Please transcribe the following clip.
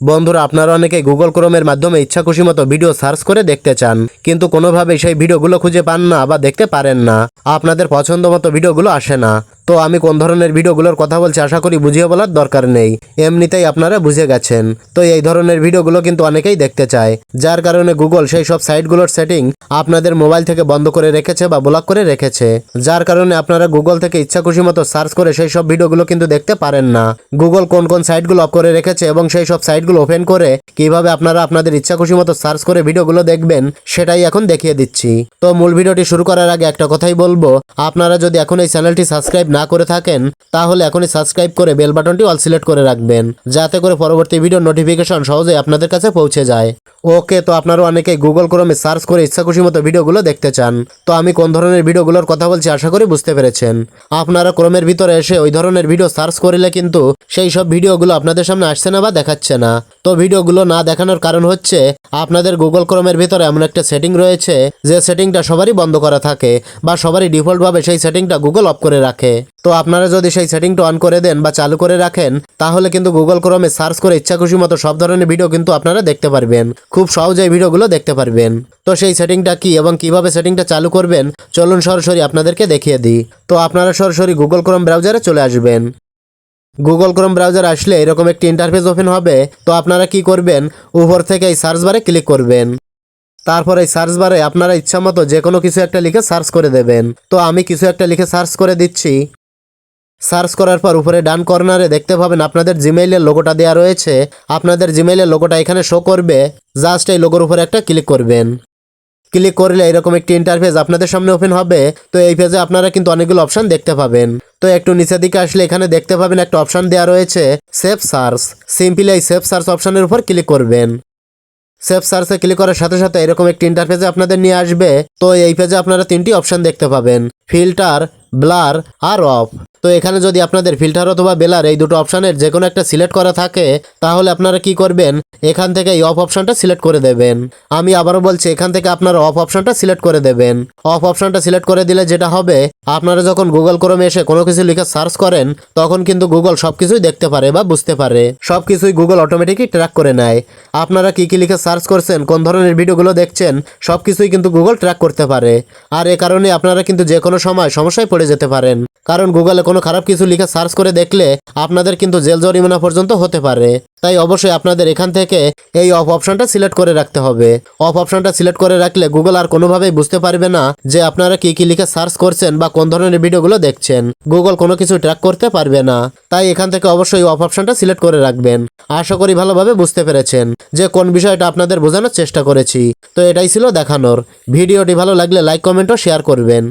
বন্ধুরা, আপনারা অনেকে গুগল ক্রোমের মাধ্যমে ইচ্ছা খুশি মতো ভিডিও সার্চ করে দেখতে চান, কিন্তু কোনোভাবেই সেই ভিডিওগুলো খুঁজে পান না বা দেখতে পারেন না। আপনাদের পছন্দ মতো ভিডিওগুলো আসে না। তো আমি কোন ধরনের ভিডিওগুলোর কথা বলছি আশা করি বুঝিয়ে বলার দরকার নেই। এমনিতেই আপনারা বুঝে গেছেন। তো এই ধরনের ভিডিওগুলো কিন্তু অনেকেই দেখতে চায়। যার কারণে গুগল সেই সব সাইটগুলোর সেটিং আপনাদের মোবাইল থেকে বন্ধ করে রেখেছে বা ব্লক করে রেখেছে। যার কারণে আপনারা গুগল থেকে ইচ্ছা খুশি মতো সার্চ করে সেই সব ভিডিওগুলো কিন্তু দেখতে পারেন না। গুগল কোন কোন সাইটগুলো অফ করে রেখেছে এবং সেই সব সাইটগুলো ওপেন করে কীভাবে আপনারা আপনাদের ইচ্ছা খুশি মতো সার্চ করে ভিডিওগুলো দেখবেন, সেটাই এখন দেখিয়ে দিচ্ছি। তো মূল ভিডিওটি শুরু করার আগে একটা কথাই বলব। আপনারা যদি এখন এই চ্যানেলটি সাবস্ক্রাইব না করে থাকেন, তাহলে এখনই সাবস্ক্রাইব করে বেল বাটনটি অল সিলেক্ট করে রাখবেন, যাতে করে পরবর্তী ভিডিও নোটিফিকেশন সহজে আপনাদের কাছে পৌঁছে যায়। ওকে, তো আপনারা অনেকেই গুগল ক্রমে সার্চ করে ইচ্ছা খুশি মতো ভিডিওগুলো দেখতে চান। তো আমি কোন ধরনের ভিডিওগুলোর কথা বলছি আশা করি বুঝতে পেরেছেন। আপনারা ক্রমের ভিতরে এসে ওই ধরনের ভিডিও সার্চ করলে কিন্তু সেই সব ভিডিওগুলো আপনাদের সামনে আসছে না বা দেখাচ্ছে না। তো ভিডিওগুলো না দেখানোর কারণ হচ্ছে আপনাদের গুগল ক্রমের ভিতরে এমন একটা সেটিং রয়েছে, যে সেটিংটা সবারই বন্ধ করা থাকে বা সবারই ডিফল্টভাবে সেই সেটিংটা গুগল অফ করে রাখে। তো আপনারা যদি সেই সেটিংটা অন করে দেন বা চালু করে রাখেন, তাহলে কিন্তু গুগল ক্রমে সার্চ করে ইচ্ছা খুশি মতো সব ধরনের ভিডিও কিন্তু আপনারা দেখতে পারবেন। খুব সহজেই ভিডিওগুলো দেখতে পারবেন। তো সেই সেটিংটা কি এবং কীভাবে সেটিংটা চালু করবেন, চলুন সরাসরি আপনাদেরকে দেখিয়ে দিই। তো আপনারা সরাসরি গুগল ক্রোম ব্রাউজারে চলে আসবেন। গুগল ক্রোম ব্রাউজার আসলে এরকম একটি ইন্টারফেস ওপেন হবে। তো আপনারা কি করবেন, উপর থেকে এই সার্চ বারে ক্লিক করবেন। তারপর এই সার্চ বারে আপনারা ইচ্ছা মতো যে কোনো কিছু একটা লিখে সার্চ করে দেবেন। তো আমি কিছু একটা লিখে সার্চ করে দিচ্ছি। সার্চ করার পর উপরে ডান কর্নারে দেখতে পাবেন আপনাদের জিমেইলের লোগোটা দেওয়া রয়েছে। আপনাদের জিমেইলের লোগোটা এখানে শো করবে। জাস্ট এই লোগোর উপরে একটা ক্লিক করবেন। ক্লিক করলে এরকম একটি ইন্টারফেস আপনাদের সামনে ওপেন হবে। তো এই পেজে আপনারা কিন্তু অনেকগুলো অপশন দেখতে পাবেন। তো একটু নিচের দিকে আসলে এখানে দেখতে পাবেন একটা অপশন দেওয়া রয়েছে সেভ সার্চ সিম্পলি এই সেভ সার্চ অপশনের উপর ক্লিক করবেন। সেভ সার্চে ক্লিক করার সাথে সাথে এরকম একটি ইন্টারফেসে আপনাদের নিয়ে আসবে। তো এই পেজে আপনারা তিনটি অপশন দেখতে পাবেন। ফিল্টার ব্লার আর অফ। তো এখানে যদি আপনাদের ফিল্টার অথবা বেলার এই দুটো অপশানের যে কোনো একটা সিলেক্ট করা থাকে, তাহলে আপনারা কি করবেন? এখান থেকে এই অফ অপশনটা সিলেক্ট করে দেবেন। আমি আবারও বলছি, এখান থেকে আপনারা অফ অপশনটা সিলেক্ট করে দেবেন। অফ অপশনটা সিলেক্ট করে দিলে যেটা হবে, আপনারা যখন গুগল ক্রমে এসে কোনো কিছু লিখে সার্চ করেন, তখন কিন্তু গুগল সব কিছুই দেখতে পারে বা বুঝতে পারে। সব কিছুই গুগল অটোমেটিকই ট্র্যাক করে নেয়। আপনারা কি কি লিখে সার্চ করছেন, কোন ধরনের ভিডিওগুলো দেখছেন সব কিছুই কিন্তু গুগল ট্র্যাক করতে পারে। আর এ কারণে আপনারা কিন্তু যে কোনো সময় সমস্যায় পড়ে যেতে পারেন। কারণ গুগলে কোনো খারাপ কিছু লিখে সার্চ করে দেখলে আপনাদের কিন্তু জেল জরিমানা পর্যন্ত হতে পারে। তাই অবশ্যই আপনাদের এখান থেকে এই অফ অপশনটা সিলেক্ট করে রাখতে হবে। অফ অপশনটা সিলেক্ট করে রাখলে গুগল আর কোনোভাবেই বুঝতে পারবে না যে আপনারা কি কি লিখে সার্চ করছেন বা কোন ধরনের ভিডিওগুলো দেখছেন। গুগল কোনো কিছু ট্র্যাক করতে পারবে না। তাই এখান থেকে অবশ্যই অফ অপশনটা সিলেক্ট করে রাখবেন। আশা করি ভালোভাবে বুঝতে পেরেছেন যে কোন বিষয়টা আপনাদের বোঝানোর চেষ্টা করেছি। তো এটাই ছিল দেখানোর। ভিডিওটি ভালো লাগলে লাইক, কমেন্ট ও শেয়ার করবেন।